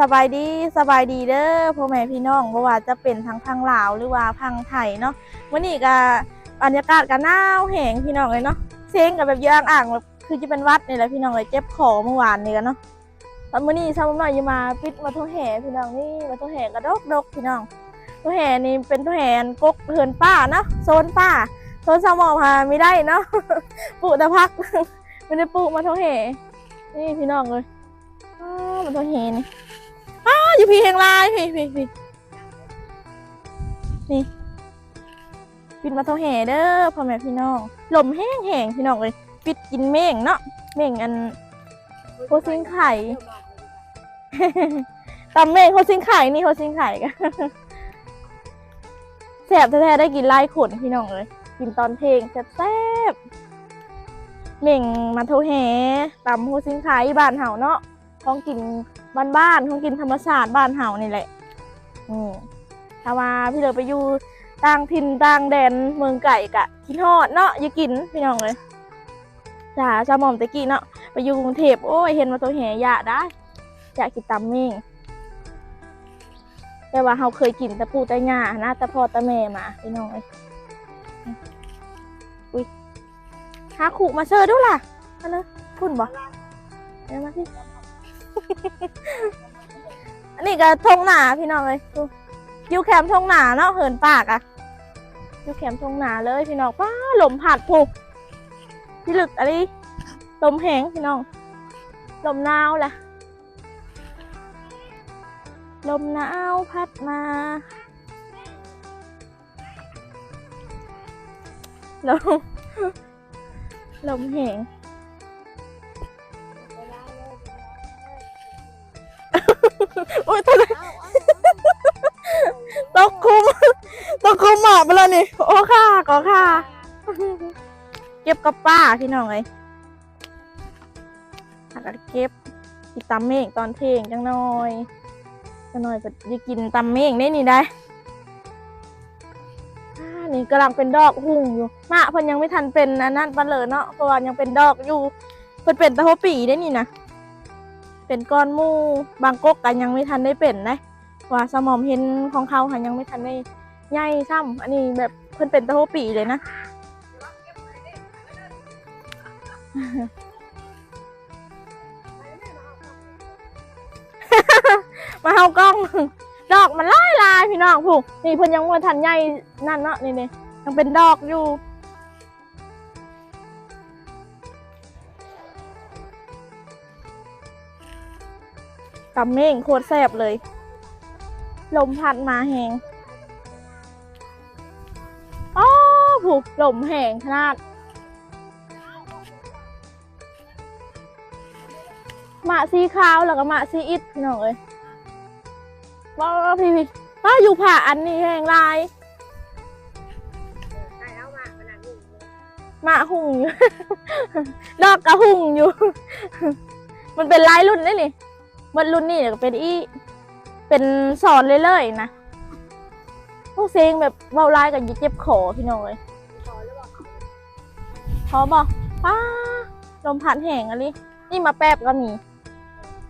สบายดีสบายดีเด้อพ่อแม่พี่น้องบ่ว่าจะเป็นทางพังลาวหรือว่าพังไทยเนาะมื้อนี้ก็บรรยากาศก็หนาวแห้งพี่น้องเลยเนาะเสียงก็แบบเยอะอ่างแบบคือจะเป็นวัดนี่แหละพี่น้องเลยเจ็บคอเมื่อวานนี่กันเนาะตอนมื้อนี้ซ้ำหน่อยอยู่มาปิดมาโทแห่พี่น้องนี่มาโทแห่กระดกดกพี่น้องโทแห่นี่เป็นโทแห่กกเฮินป้าเนาะโซนป้าโซนสมอพาไม่ได้เนาะปลูกแต่พักไม่ได้ปลูกมาโทแห่นี่พี่น้องเลย มาโทแห่นี่อ้าอยู่พี่แหงลายพี่พี่พี่นี่ปิดมาเท่าแห่เด้อพ่อแม่พี่น้องลมแห้งแห้งพี่น้องเลยปิดกินเม่งเนาะเม่งอันโคซิงไข่ตำเม่งโคซิงไข่นี่โคซิงไข่กันแซ่บแท้ๆได้กินไล่ขนพี่น้องเลย กินตอนเพลงแซ่บเม่งมาเท่าแห่ตำโคซิงไข่บ้านเฮาเนาะ ของกินบ้านบ้านๆของกินธรรมชาติบ้านเฮานี่แหละอืมถ้าว่าพี่เลยไปอยู่ต่างถิ่นต่างแดนเมืองไก่กะกินฮอดเนาะอย่ากินพี่น้องเลยจ้าชาวหม่อมตะกี้เนาะไปอยู่กรุงเทพโอ้ยเห็นมาตัวแห่ยะได้อยากกินตำเม่งแต่ว่าเราเคยกินต่ปูแต่ย่านะแต่พ่อต่แม่มาพี่น้องเลยอุ้ยหาขู่มาเชิญดูล่ะมาเลยคุณบอกเดี๋ยวมาพี่ อันนี้ก็ทงหนาพี่น้องเลยอยู่แคมทงหนาเนาะเหินปากอะอยู่แคมทงหนาเลยพี่น้องว้าลมผัดผูกพี่ลึกอะไรลมแหงพี่น้อง ลมหนาวแหละลมหนาวพัดมาลมลมแหง อ้ยตอนนี้ตกคุมตกคุมหมาไปแล้วนี่ โอ้ค่ะก็ค่ะ เก็บกับป้าพี่น้องเลยหักเก็บกินตำเมงตอนเที่ยงจังหน่อยจังหน่อยก็จะกินตำเมงได้นี่ได้อ่านี่กำลังเป็นดอกหุ่งอยู่มะเพิ่นยังไม่ทันเป็นอันนั่นปะเลยเนาะเพราะว่ายังเป็นดอกอยู่เพิ่นเป็นตะโฮปีได้นี่นะ เป็นก้อนมูบางกกกันยังไม่ทันได้เป็นนะว่าสมอมเห็นของเขาค่ะยังไม่ทันได้ใหญ่ซ้ำอันนี้แบบเพิ่นเป็นตะโฮปีเลยนะมาเอากล้อง ดอกมันลายลายพี่น้องผูกนี่เพิ่นยังว่าทันใหญ่นั่นเนาะนี่นี่ยังเป็นดอกอยู่ ตำเม่งโคตรแซ่บเลย ลมพัดมาแหงอ้อผูกลมแหงขนาด หมะสีขาวแล้วก็หมะสีอิดพี่น้องเอ้ยว้าวพี่พี่ว้าอยู่ผ่าอันนี้แหงลายหมาหุ่งอยู่ ดอกกระหุ่งอยู่ มันเป็นลายรุ่นได้นี่ มันรุ่นนี่ก็เป็นอีเป็นสอนเรื่อยๆนะพวกเซงแบบเบาลายกับเจ็บคอพี่น้องเลยพอบอกป้าลมพัดแห้งอะไรนี่มาแป๊บก็มี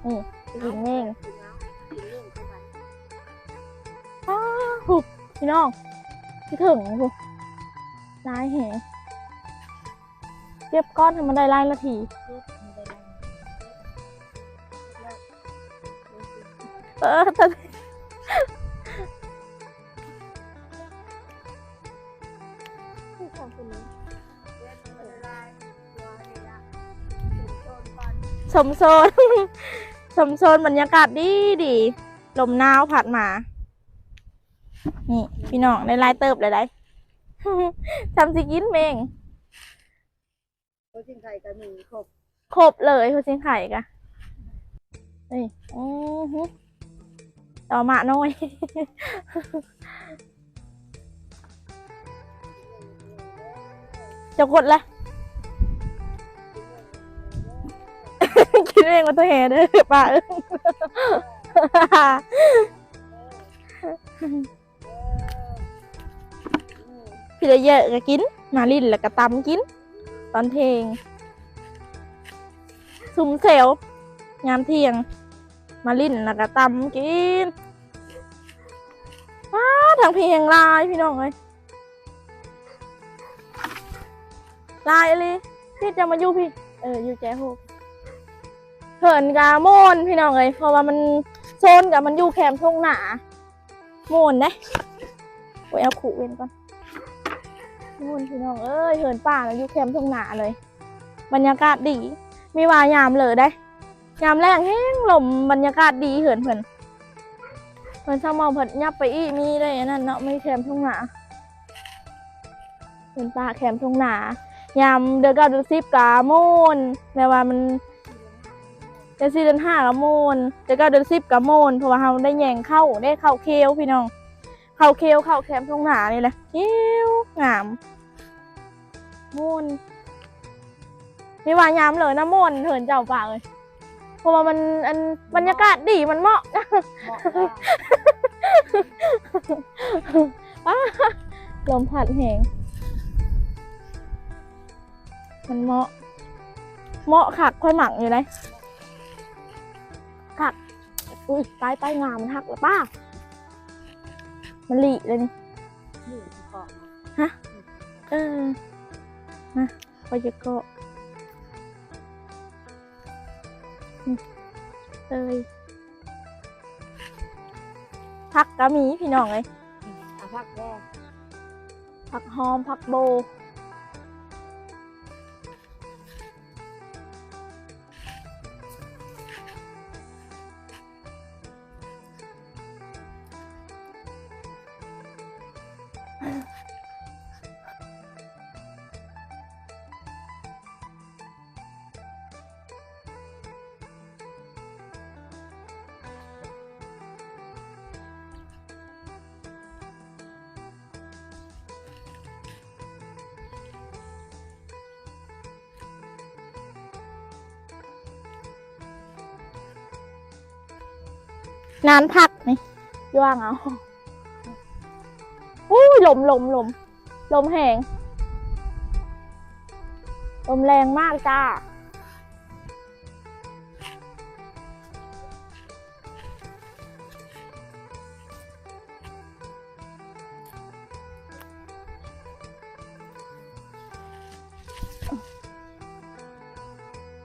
นี่กินเม่งป้าหุบพี่น้องพี่ถึงหุบลายแห้งเก็บก้อนให้มันได้ลายละที เออตอนสมโซน สมโซนบรรยากาศดีดีลมหนาวผัดมา นี่ พี่น้องในลายเติบเลยได้ทำสิกินเมงโอ้จริงไข่ก็มีครบ ครบเลยคุณสิงไข่กะนี่อือ ต่อมาหน่อยจะกดละคิดเองว่าตัวแห่เด้อป้าพี่ละเยอะก็กิน มาลินแล้วก็ตำกิน ตอนเทงซุมเซลยามเที่ยง มาลินแล้วก็ตำกิน ทางเพลงลายพี่น้องเอ้ยลายอะไรพี่จะมาอยู่พี่ เอออยู่แจ้โฮกเหินกาโมนพี่น้องเอ้ยเพราะว่ามันโซนกับมันอยู่แคมป์ทงหนาโมนนะไว้เอาขู่เว้นก่อนโมนพี่น้องเอ้ยเหินป่าแล้วอยู่แคมป์ทงหนาเลย บรรยากาศดี มีวายามเลยได้ ยามแรงแห้งลมบรรยากาศดีเหินเพิ่น เพิ่นช่างเมาเพิ่นยับไปอีมีได้อันนั่นเนาะไม่แคมทุ่งหนาเหินป่าแคมทุ่งหนายามเดือนเก้าเดือนสิบกาโมนแม้ว่ามันเดือนสี่เดือนห้ากาโมนเดือนเก้าเดือนสิบกาโมนเพราะว่าเราได้แยงเข้าได้เข้าเคลพี่น้อง เข้าเคลเข้าแคมทุ่งหนานี่แหละเขี้ยวงามโมนมีวายามเลยนะโมนเหินเจ้าป่าเลย เพราะว่ามันอันบรรยากาศดีมันเหมาะเหมาะว่าลมพัดแหงมันเหมาะ เหมาะขักค่อยหมักอยู่เลยขักอุ้ยไปไปงามมันหักแล้วป้า มันหลีเลยนี่นี่เกาะเออนะไปจะเกาะ เอ้ยผักกะมีพี่น้องเลยอาพักแรกผักหอมผักโบ นานพักนี่ย่างเอาอุ้ยลมลมลมลมแหงลมแรงมากจ้า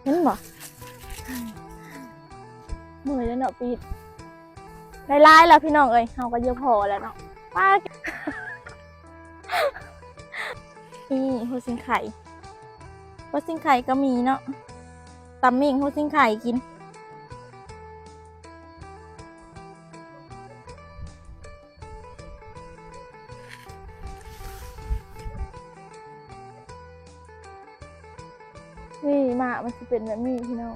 เห็นบ่เมื่อยแล้วเนาะปีด ไล่ๆแล้วพี่น้องเอ้ยเราก็เยอะพอแล้วเนาะป้านี่โฮซิงไข่โฮซิงไข่ก็มีเนาะตำมิงโฮซิงไข่กิน นี่หมามันจะเป็นแบบนี้พี่น้อง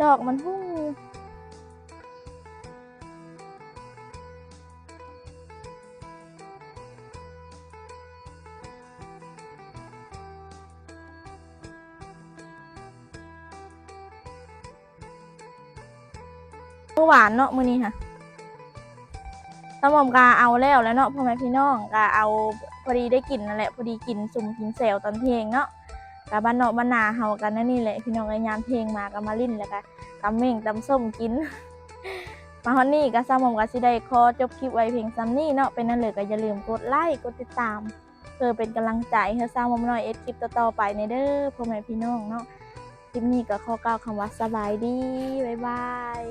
ดอกมันหุ้งหวานเนาะมื้อนี้ค่ะตำมอมกาเอาแล้วแล้วเนาะพ่อแม่พี่น้องกาเอาพอดีได้กินนั่นแหละพอดีกินสุ่มกินแซวตอนเพลงเนาะ กาบ้านนาะบ้านนาเฮากันนั่นนี่แหละพี่น้องไอ้ยามเพลงมาก็มาลิ้นแล้วก็ตำเม่งตำส้มกิน มาฮอนนี่ก็ซ้ำผมก็สิได้ขอจบคลิปไว้เพียงซ้ำนี่เนาะเป็นนั่นเลยก็อย่าลืมกดไลค์กดติดตาม เพื่อเป็นกำลังใจให้สร้างมอมน้อยเอ็ดคลิปต่อๆไปในเด้อพ่อแม่พี่น้องเนาะคลิปนี้ก็ขอกล่าวคำว่าสบายดีบ๊ายบาย